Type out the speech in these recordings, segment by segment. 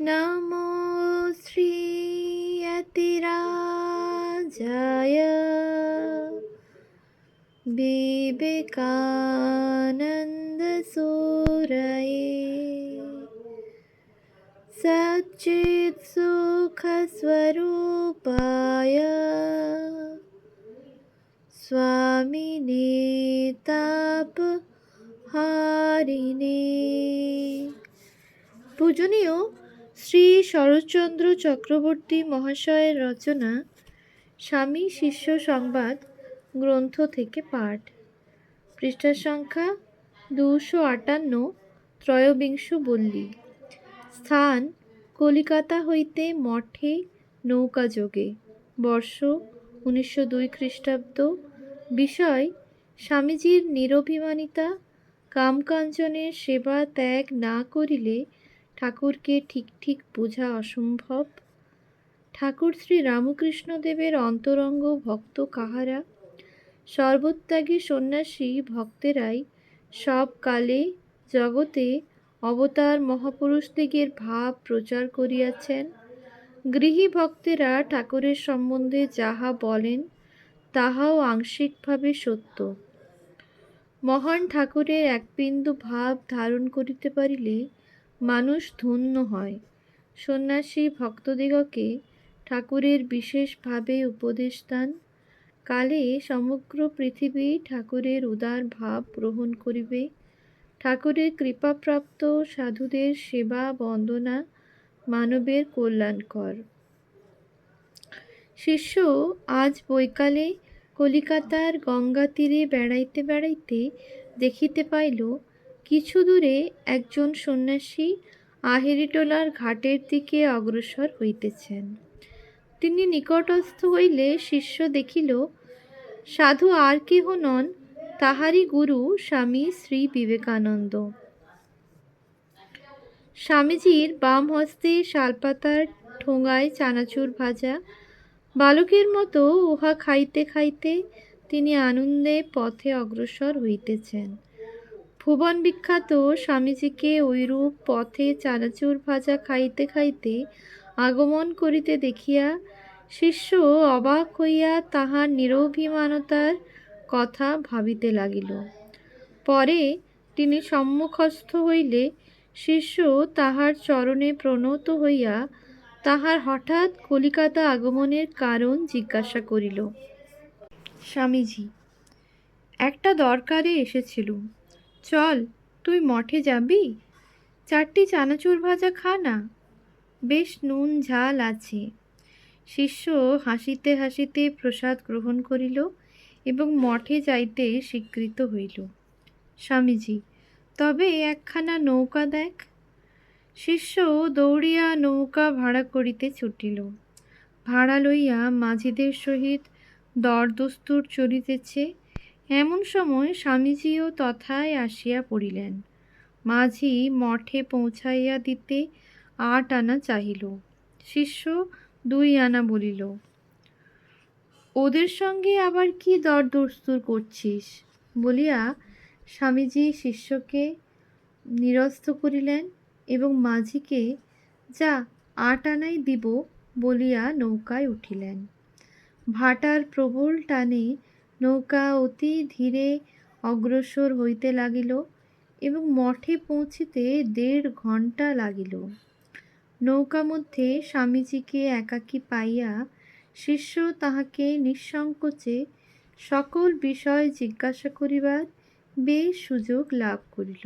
नमो श्रीयतिराजय विवेकानन्दसूरये सच्चित्सुखस्वरूपाय स्वामिने तापहारिणे पूजनीय। শ্রী শরৎচন্দ্র চক্রবর্তী মহাশয়ের রচনা, স্বামী শিষ্য সংবাদ, গ্রন্থ থেকে পাঠ। পৃষ্ঠা সংখ্যা দুশো আটান্ন, ত্রয়োবিংশ বল্লী। স্থান, কলিকাতা হইতে মঠে নৌকাযোগে বর্ষ, উনিশশো দুই খ্রিস্টাব্দ। বিষয়, স্বামীজির নিরভিমানিতা, কামকাঞ্চনের সেবা ত্যাগ না করিলে ঠাকুরকে ঠিক ঠিক বোঝা অসম্ভব? ঠাকুর শ্রী রামকৃষ্ণদেবের অন্তরঙ্গ ভক্ত কাহারা? সর্বত্যাগী সন্ন্যাসী ভক্তেরাই সব কালে জগতে অবতার মহাপুরুষদিগের ভাব প্রচার করিয়াছেন। গৃহী ভক্তেরা ঠাকুরের সম্বন্ধে যাহা বলেন, তাহাও আংশিকভাবে সত্য। মহান ঠাকুরের এক বিন্দু ভাব ধারণ করিতে পারিলে মানুষ ধন্য হয়। সন্ন্যাসী ভক্তদিগকে ঠাকুরের বিশেষভাবে উপদেশ দান। কালে সমগ্র পৃথিবী ঠাকুরের উদার ভাব গ্রহণ করিবে। ঠাকুরের কৃপাপ্রাপ্ত সাধুদের সেবা, বন্দনা, মানবের কল্যাণকর। শিষ্য আজ বৈকালে কলিকাতার গঙ্গা তীরে বেড়াইতে বেড়াইতে দেখিতে পাইল কিছু দূরে একজন সন্ন্যাসী আহেরিটোলার ঘাটের দিকে অগ্রসর হইতেছেন। তিনি নিকটস্থ হইলে শিষ্য দেখিল, সাধু আর কেহ নন, তাহারই গুরু স্বামী শ্রী বিবেকানন্দ। স্বামীজির বাম হস্তে শালপাতার ঠোঙায় চানাচুর ভাজা, বালকের মতো উহা খাইতে খাইতে তিনি আনন্দে পথে অগ্রসর হইতেছেন। ভুবন বিখ্যাত স্বামীজিকে ঐরূপ পথে চানাচুর ভাজা খাইতে খাইতে আগমন করিতে দেখিয়া শিষ্য অবাক হইয়া তাহার নিরভিমানতার কথা ভাবিতে লাগিল। পরে তিনি সম্মুখস্থ হইলে শিষ্য তাহার চরণে প্রণত হইয়া তাহার হঠাৎ কলিকাতা আগমনের কারণ জিজ্ঞাসা করিল, স্বামীজি, একটা দরকারে এসেছিলুম। চল, তুই মঠে যাবি? চারটি চানাচুর ভাজা খা না। বেশ নুন ঝাল আছে। শিষ্য হাসিতে হাসিতে প্রসাদ গ্রহণ করিল এবং মঠে যাইতে স্বীকৃত হইল। স্বামীজি, তবে একখানা নৌকা দেখ। শিষ্য দৌড়িয়া নৌকা ভাড়া করিতে ছুটিল। ভাড়া লইয়া মাঝিদের সহিত দরদস্তুর চলিতেছে এমন সময় স্বামীজিও তথায় আসিয়া পড়িলেন। মাঝি মঠে পৌঁছাইয়া দিতে আট আনা চাহিল। শিষ্য দুই আনা বলিল, ওদের সঙ্গে আবার কি দরদস্তুর করছিস? বলিয়া স্বামীজি শিষ্যকে নিরস্ত করিলেন এবং মাঝিকে, যা আট আনাই দিব বলিয়া নৌকায় উঠিলেন। ভাটার প্রবল টানে নৌকা অতি ধীরে অগ্রসর হইতে লাগিল এবং মঠে পৌঁছিতে দেড় ঘণ্টা লাগিল। নৌকা মধ্যে স্বামীজিকে একাকী পাইয়া শিষ্য তাহাকে নিঃসংকোচে সকল বিষয় জিজ্ঞাসা করিবার বেশ সুযোগ লাভ করিল।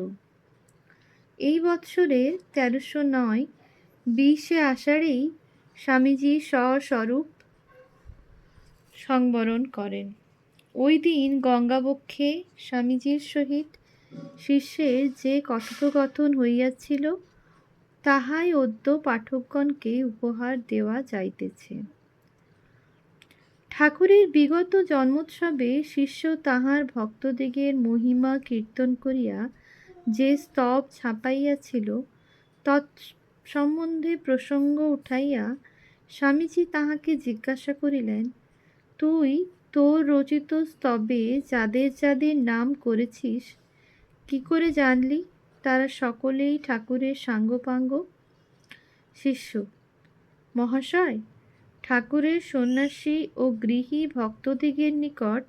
এই বৎসরের তেরোশো নয় বিশে আষাঢ়েই স্বামীজি স্বস্বরূপ সংবরণ করেন। ওই দিন গঙ্গাবক্ষে স্বামীজির সহিত শিষ্যের যে কথোপকথন হইয়াছিল, তাহাই অদ্য পাঠকগণকে উপহার দেওয়া যাইতেছে। ঠাকুরের বিগত জন্মোৎসবে শিষ্য তাহার ভক্তদিগের মহিমা কীর্তন করিয়া যে স্তব ছাপাইয়াছিল, তৎ সম্বন্ধে প্রসঙ্গ উঠাইয়া স্বামীজি তাহাকে জিজ্ঞাসা করিলেন, তুই তোর রচিত স্তবে যাদের যাদের নাম করেছিস, কি করে জানলি? তারা সকলেই ঠাকুরের সাঙ্গপাঙ্গ। শিষ্য, মহাশয়, ঠাকুরের সন্ন্যাসী ও গৃহী ভক্তদিগের নিকট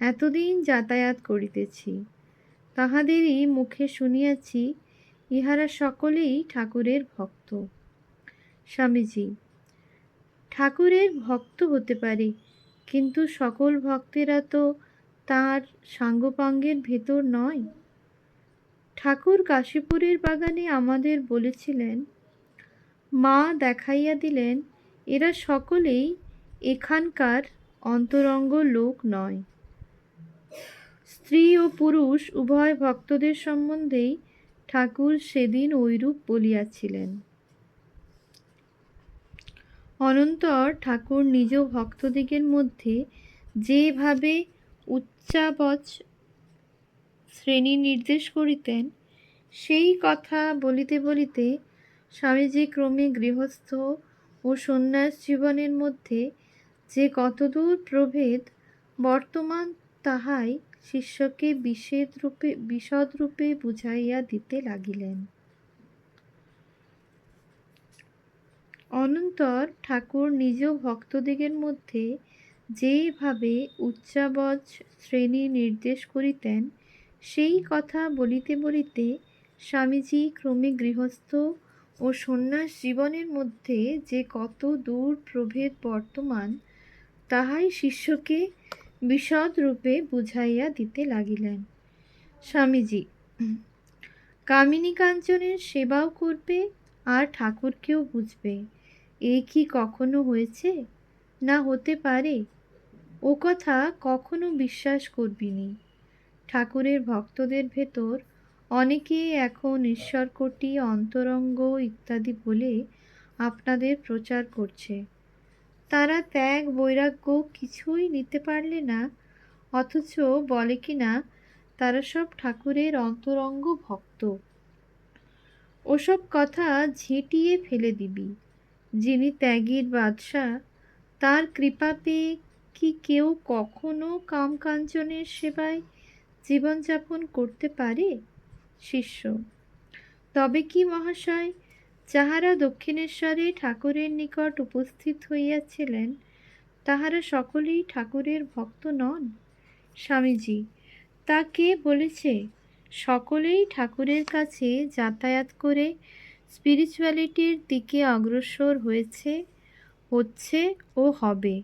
এতদিন যাতায়াত করিতেছি। তাহাদেরই মুখে শুনিয়াছি ইহারা সকলেই ঠাকুরের ভক্ত। স্বামীজি, ঠাকুরের ভক্ত হতে পারে কিন্তু সকল ভক্তেরা তো তার সাঙ্গপাঙ্গের ভেতর নয়। ঠাকুর কাশীপুরের বাগানে আমাদের বলেছিলেন, মা দেখাইয়া দিলেন, এরা সকলেই এখানকার অন্তরঙ্গ লোক নয়। স্ত্রী ও পুরুষ উভয় ভক্তদের সম্বন্ধেই ঠাকুর সেদিন ঐরূপ বলিয়াছিলেন। অনন্তর ঠাকুর নিজ ভক্তদিগের মধ্যে যেভাবে উচ্চাবচ শ্রেণি নির্দেশ করিতেন, সেই কথা বলিতে বলিতে স্বামীজি ক্রমে গৃহস্থ ও সন্ন্যাস জীবনের মধ্যে যে কতদূর প্রভেদ, বর্তমান তাহাই শিষ্যকে বিশেদ রূপে বিশদ বুঝাইয়া দিতে লাগিলেন। অনন্তর ঠাকুর নিজ ভক্তদিগের মধ্যে যেভাবে উচ্চাবচ শ্রেণি নির্দেশ করিতেন, সেই কথা বলিতে বলিতে স্বামীজি ক্রমে গৃহস্থ ও সন্ন্যাস জীবনের মধ্যে যে কত দূর প্রভেদ বর্তমান, তাহাই শিষ্যকে বিশদ রূপে বুঝাইয়া দিতে লাগিলেন। স্বামীজি, কামিনী কাঞ্চনের সেবাও করবে আর ঠাকুরকেও বুঝবে। এ কি কখনো হয়েছে? না হতে পারে। ও কথা কখনো বিশ্বাস করবিনি। ঠাকুরের ভক্তদের ভেতর অনেকেই এখন ঈশ্বরকোটি, অন্তরঙ্গ ইত্যাদি বলে আপনাদের প্রচার করছে। তারা ত্যাগ, বৈরাগ্য কিছুই নিতে পারলে না, অথচ বলে কি না, তারা সব ঠাকুরের অন্তরঙ্গ ভক্ত। ওসব কথা ঝেঁটিয়ে ফেলে দিবি। যিনি ত্যাগীর বাদশাহ, তার কৃপা পেয়ে কি কেউ কখনো কামকাঞ্চনের সেবায় জীবনযাপন করতে পারে? শিষ্য, তবে কি মহাশয়, যাহারা দক্ষিণেশ্বরে ঠাকুরের নিকট উপস্থিত হইয়াছিলেন, তাহারা সকলেই ঠাকুরের ভক্ত নন? স্বামীজি, তা কে বলেছে? সকলেই ঠাকুরের কাছে যাতায়াত করে স্পিরিচুয়ালিটির দিকে অগ্রসর হয়েছে, হচ্ছে ও হবে।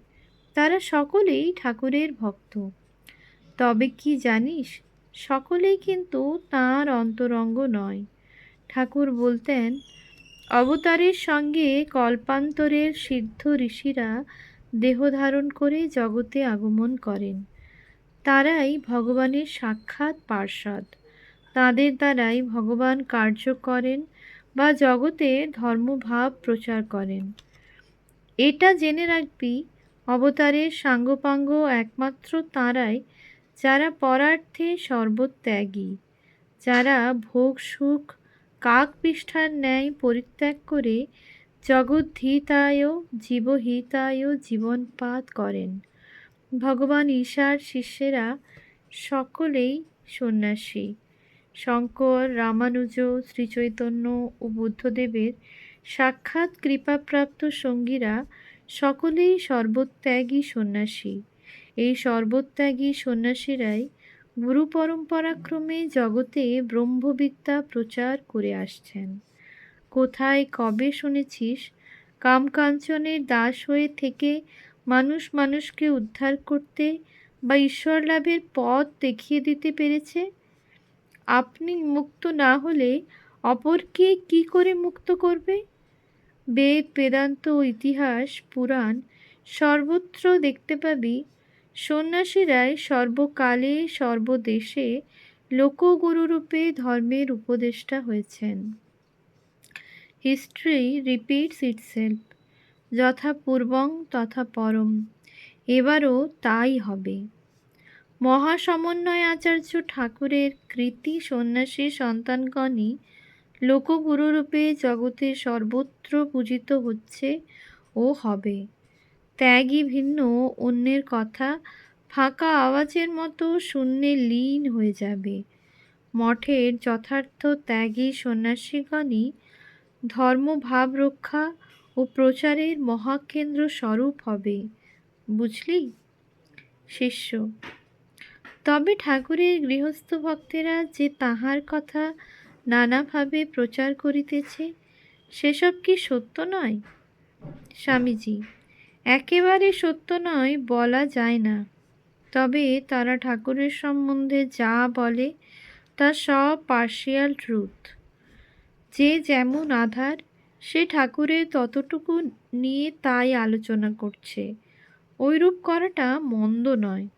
তারা সকলেই ঠাকুরের ভক্ত। তবে কি জানিস, সকলেই কিন্তু তাঁর অন্তরঙ্গ নয়। ঠাকুর বলতেন, অবতারের সঙ্গে কল্পান্তরের সিদ্ধ ঋষিরা দেহ ধারণ করে জগতে আগমন করেন। তারাই ভগবানের সাক্ষাৎ পার্ষদ তাদের দ্বারাই ভগবান কার্য করেন বা জগতে ধর্মভাব প্রচার করেন। এটা জেনে রাখবি অবতারের সাঙ্গপাঙ্গ একমাত্র তাঁরাই, যারা পরার্থে সর্বত্যাগী, যারা ভোগ, সুখ, কাক পৃষ্ঠার ন্যায় পরিত্যাগ করে জগদ্ধিতায়, জীবহিতায় জীবনপাত করেন। ভগবান ঈশার শিষ্যেরা সকলেই সন্ন্যাসী। শঙ্কর, রামানুজ, শ্রীচৈতন্য ও বুদ্ধদেবের সাক্ষাৎ কৃপাপ্রাপ্ত সঙ্গীরা সকলেই সর্বত্যাগী সন্ন্যাসী। এই সর্বত্যাগী সন্ন্যাসীরাই গুরু পরম্পরাক্রমে জগতে ব্রহ্মবিদ্যা প্রচার করে আসছেন। কোথায় কবে শুনেছিস? কামকাঞ্চনের দাস হয়ে থেকে মানুষ মানুষকে উদ্ধার করতে বা ঈশ্বর লাভের পথ দেখিয়ে দিতে পেরেছে? আপনি মুক্ত না হলে অপরকে কি করে মুক্ত করবে? বেদ বেদান্ত ইতিহাস, পুরাণ সর্বত্র দেখতে পাবি। সন্ন্যাসীরাই সর্বকালে, সর্বদেশে লোকগুরুরূপে ধর্মের উপদেষ্টা হয়েছেন। হিস্ট্রি রিপিটস ইটসেলফ, যথা পূর্বং তথা পরম। এবারও তাই হবে। মহাসমন্বয় আচার্য ঠাকুরের কৃতি সন্ন্যাসী সন্তানগণই লোকগুরুরূপে জগতে সর্বত্র পূজিত হচ্ছে ও হবে। ত্যাগই ভিন্ন অন্যের কথা ফাঁকা আওয়াজের মতো শূন্যে লীন হয়ে যাবে। মঠের যথার্থ ত্যাগী সন্ন্যাসীগণই ধর্মভাব রক্ষা ও প্রচারের মহাকেন্দ্র স্বরূপ হবে। বুঝলি? শিষ্য তবে ঠাকুরের গৃহস্থ ভক্তেরা যে তাহার কথা নানাভাবে প্রচার করিতেছে, সেসব কি সত্য নয়? স্বামীজি, একেবারে সত্য নয়, বলা যায় না। তবে তারা ঠাকুরের সম্বন্ধে যা বলে, তা সব পার্শিয়াল ট্রুথ। যে যেমন আধার, সে ঠাকুরের ততটুকু নিয়ে তাই আলোচনা করছে। ওইরূপ করাটা মন্দ নয়।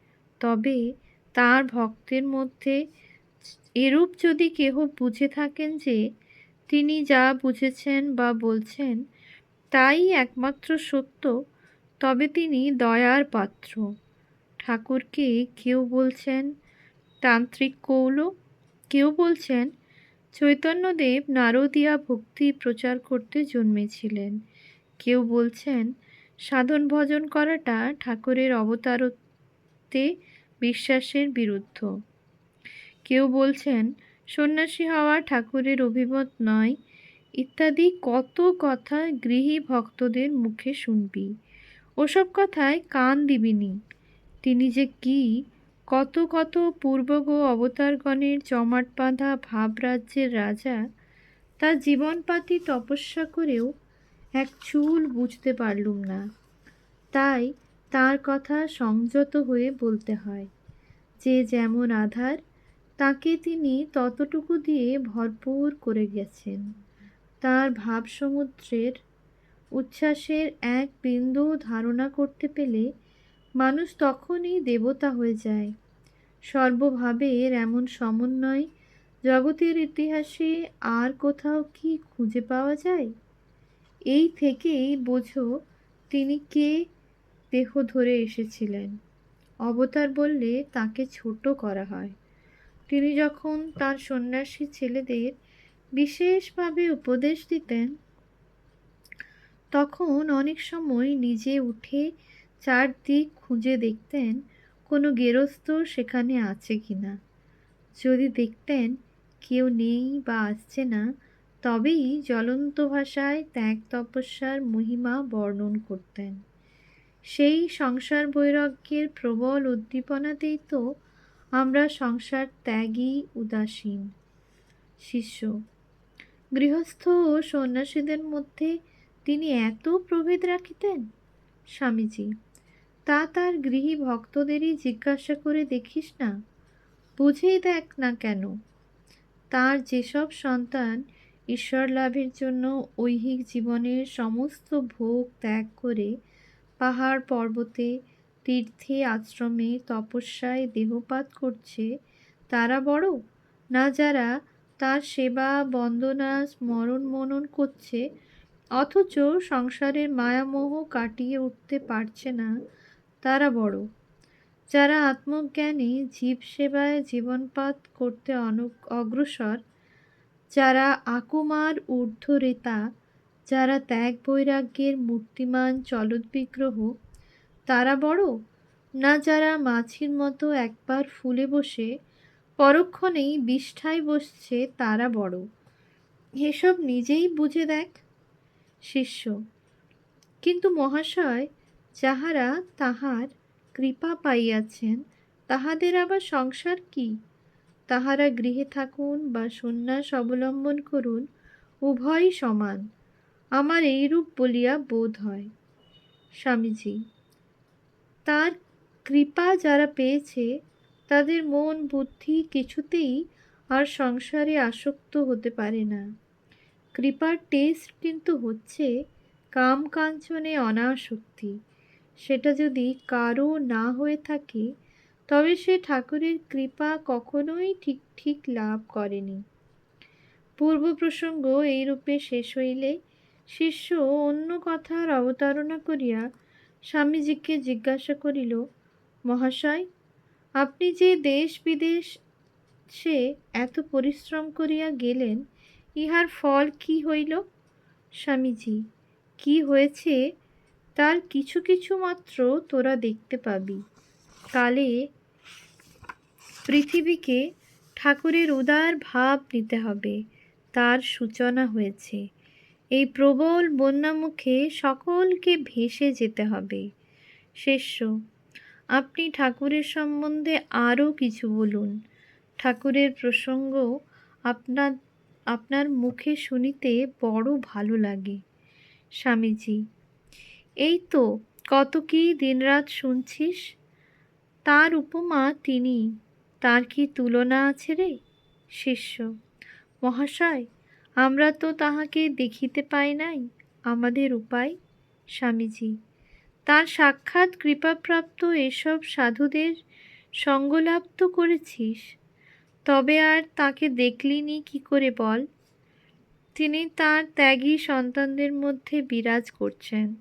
তবে তার ভক্তের মধ্যে এরূপ যদি কেহ বুঝে থাকেন যে তিনি যা বুঝেছেন বা বলছেন তাই একমাত্র সত্য, তবে তিনি দয়ার পাত্র। ঠাকুরকে কেউ বলছেন তান্ত্রিক কৌল, কেউ বলছেন চৈতন্যদেব নারদিয়া ভক্তি প্রচার করতে জন্মেছিলেন। কেউ বলছেন সাধন ভজন করাটা ঠাকুরের অবতারতে বিশ্বাসের বিরুদ্ধ। কেউ বলছেন, সন্ন্যাসী হওয়া ঠাকুরের অভিমত নয়। ইত্যাদি কত কথা গৃহী ভক্তদের মুখে শুনবি। ওসব কথায় কান দিবিনি। তিনি যে কি, কত কত পূর্বগ অবতারগণের জমাট বাঁধা ভাবরাজ্যের রাজা, তা জীবনপাতি তপস্যা করেও এক চুল বুঝতে পারলুম না। তাই তার কথা সংযত হয়ে বলতে হয়। যে যেমন আধার, তাকে তিনি ততটুকু দিয়ে ভরপুর করে গেছেন। তার ভাবসমুদ্রের উচ্ছ্বাসের এক বিন্দু ধারণা করতে পেলে মানুষ তখনই দেবতা হয়ে যায়। সর্বভাবের এমন সমন্বয় জগতের ইতিহাসে আর কোথাও কি খুঁজে পাওয়া যায়? এই থেকেই বোঝো তিনি কে দেহ ধরে এসেছিলেন। অবতার বললে, তাকে ছোট করা হয়। তিনি যখন তার সন্ন্যাসী ছেলেদের বিশেষভাবে উপদেশ দিতেন, তখন অনেক সময় নিজে উঠে চারদিক খুঁজে দেখতেন, কোনো গেরস্থ সেখানে আছে কি না যদি দেখতেন, কেউ নেই বা আসছে না, তবেই জ্বলন্ত ভাষায় ত্যাগ তপস্যার মহিমা বর্ণন করতেন। সেই সংসার বৈরাগ্যের প্রবল উদ্দীপনাতেই তো আমরা সংসার ত্যাগী, উদাসীন। শিষ্য, গৃহস্থ ও সন্ন্যাসীদের মধ্যে তিনি এত প্রভেদ রাখিতেন? স্বামীজি, তা তার গৃহী ভক্তদেরই জিজ্ঞাসা করে দেখিস না, বুঝেই দেখ না কেন? তার যেসব সন্তান ঈশ্বর লাভের জন্য ঐহিক জীবনের সমস্ত ভোগ ত্যাগ করে পাহাড় পর্বতে তীর্থে আশ্রমে তপস্যায় দেহপাত করছে তারা বড়? না যারা তার সেবা, বন্দনা, স্মরণ মনন করছে, অথচ সংসারের মায়ামোহ কাটিয়ে উঠতে পারছে না, তারা বড়। যারা আত্মজ্ঞানী, জীব সেবায় জীবনপাত করতে অগ্রসর, যারা আকুমার ঊর্ধ্বরেতা যারা ত্যাগ বৈরাগ্যের মূর্তিমান চলৎ বিগ্রহ, তারা বড়? না যারা মাছির মতো একবার ফুলে বসে, পরক্ষণেই বিষ্ঠায় বসছে তারা বড়? এসব নিজেই বুঝে দেখ। শিষ্য, কিন্তু মহাশয়, যাহারা তাহার কৃপা পাইয়াছেন, তাহাদের আবার সংসার কি? তাহারা গৃহে থাকুন বা সন্ন্যাস অবলম্বন করুন, উভয়ই সমান। আমার এইরূপ বলিয়া বোধ হয়। স্বামীজি, তার কৃপা যারা পেয়েছে, তাদের মন বুদ্ধি কিছুতেই আর সংসারে আসক্ত হতে পারে না। কৃপার টেস্ট কিন্তু হচ্ছে কাম কাঞ্চনে অনাসক্তি। সেটা যদি কারও না হয়ে থাকে, তবে সে ঠাকুরের কৃপা কখনোই ঠিক ঠিক লাভ করেনি। পূর্ব প্রসঙ্গ এইরূপে শেষ হইলে শিষ্য অন্য কথার অবতারণা করিয়া স্বামীজিকে জিজ্ঞাসা করিল, মহাশয়, আপনি যে দেশ বিদেশ সে এত পরিশ্রম করিয়া গেলেন, ইহার ফল কি হইল? স্বামীজি, কি হয়েছে তার কিছু কিছু মাত্র তোরা দেখতে পাবি। কালে পৃথিবীকে ঠাকুরের উদার ভাব নিতে হবে, তার সূচনা হয়েছে। এই প্রবল বন্যামুখে সকলকে ভেসে যেতে হবে। শিষ্য, আপনি ঠাকুরের সম্বন্ধে আরও কিছু বলুন। ঠাকুরের প্রসঙ্গ আপনার আপনার মুখে শুনিতে বড় ভালো লাগে। স্বামীজি, এই তো কত কি দিনরাত শুনছিস? তার উপমা তিনি, তার কি তুলনা আছে রে? শিষ্য, মহাশয় আমরা তো তাহাকে দেখিতে পাই নাই। আমাদের উপায়? স্বামীজি, তার সাক্ষাৎ কৃপাপ্রাপ্ত এসব সাধুদের সঙ্গলাভ তো করেছিস। তবে আর তাকে দেখলিনি কি করে বল? তিনি তার ত্যাগী সন্তানদের মধ্যে বিরাজ করছেন।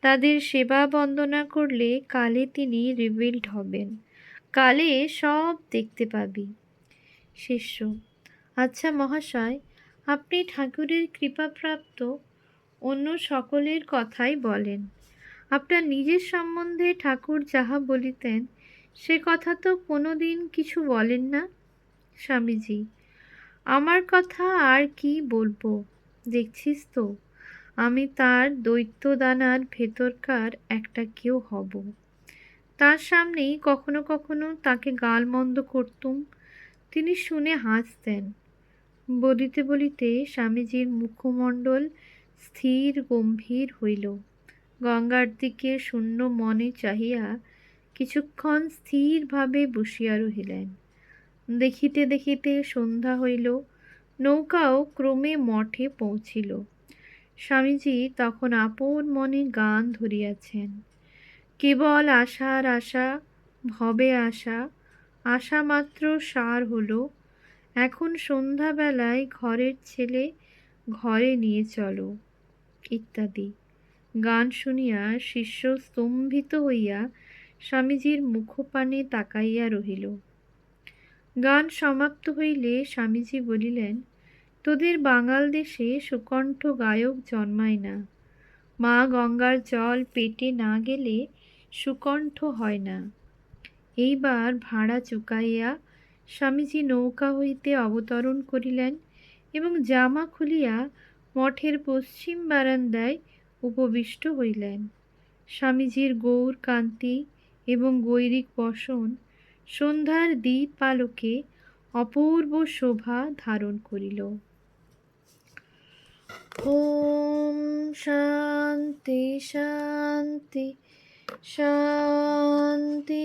তাদের সেবা বন্দনা করলে কালে তিনি রিভিল্ড হবেন। কালে সব দেখতে পাবি। শিষ্য আচ্ছা মহাশয় আপনি ঠাকুরের কৃপাপ্রাপ্ত অন্য সকলের কথাই বলেন। আপনার নিজের সম্বন্ধে ঠাকুর যাহা বলিতেন, সে কথা তো কোনো দিন কিছু বলেন না? স্বামীজি, আমার কথা আর কি বলব? দেখছিস তো, আমি তার দৈত্যদানার ভেতরকার একটা কেউ হব। তার সামনেই কখনো কখনো তাকে গালমন্দ করতুম। তিনি শুনে হাসতেন। বলিতে বলিতে স্বামীজির মুখমণ্ডল স্থির গম্ভীর হইল। গঙ্গার দিকে শূন্য মনে চাহিয়া কিছুক্ষণ স্থিরভাবে বসিয়া রহিলেন। দেখিতে দেখিতে সন্ধ্যা হইল, নৌকাও ক্রমে মঠে পৌঁছিল। স্বামীজি তখন আপন মনে গান ধরিয়াছেন। কেবল আশার আশা, ভবে আশা আশা মাত্র সার হলো এখন সন্ধ্যাবেলায় ঘরের ছেলে ঘরে নিয়ে চলো, ইত্যাদি। গান শুনিয়া শিষ্য স্তম্ভিত হইয়া স্বামীজির মুখপানে তাকাইয়া রহিল। গান সমাপ্ত হইলে স্বামীজি বলিলেন, তোদের বাঙাল দেশে সুকণ্ঠ গায়ক জন্মায় না। মা গঙ্গার জল পেটে না গেলে সুকণ্ঠ হয় না। এইবার ভাড়া চুকাইয়া স্বামীজি নৌকা হইতে অবতরণ করিলেন এবং জামা খুলিয়া মঠের পশ্চিম বারান্দায় উপবিষ্ট হইলেন। স্বামীজির গৌর কান্তি এবং গৈরিক বসন সন্ধ্যার দ্বীপ আলোকে অপূর্ব শোভা ধারণ করিল। ওম শান্তি শান্তি শান্তি